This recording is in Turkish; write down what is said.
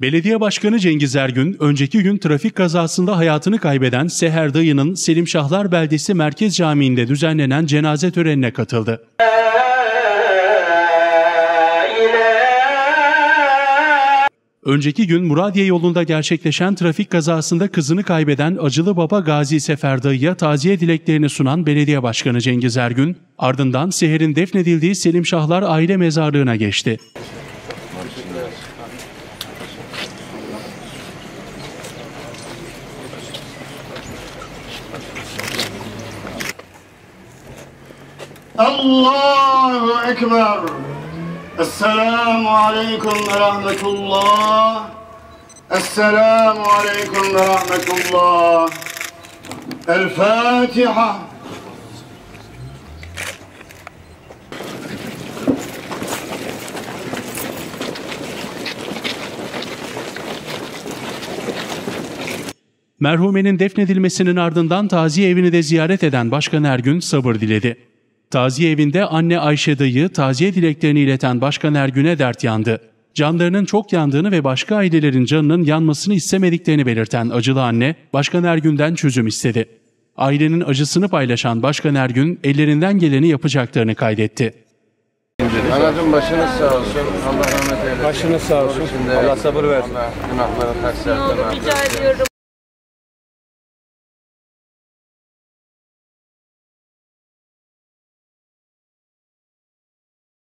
Belediye Başkanı Cengiz Ergün, önceki gün trafik kazasında hayatını kaybeden Seher Dayı'nın Selim Şahlar Beldesi Merkez Camii'nde düzenlenen cenaze törenine katıldı. Önceki gün Muradiye yolunda gerçekleşen trafik kazasında kızını kaybeden acılı baba Gazi Sefer Dayı'ya taziye dileklerini sunan Belediye Başkanı Cengiz Ergün, ardından Seher'in defnedildiği Selim Şahlar aile mezarlığına geçti. Allahu Ekber. Esselamu Aleyküm ve Rahmetullah. Esselamu Aleyküm ve Rahmetullah. El Fatiha. Merhumenin defnedilmesinin ardından taziye evini de ziyaret eden Başkan Ergün sabır diledi. Taziye evinde anne Ayşe dayı taziye dileklerini ileten Başkan Ergün'e dert yandı. Canlarının çok yandığını ve başka ailelerin canının yanmasını istemediklerini belirten acılı anne, Başkan Ergün'den çözüm istedi. Ailenin acısını paylaşan Başkan Ergün, ellerinden geleni yapacaklarını kaydetti. Anacığım başınız sağ olsun. Allah rahmet eylesin. Başınız sağ olsun. Allah sabır versin. Allah günahları olur rica ediyorum.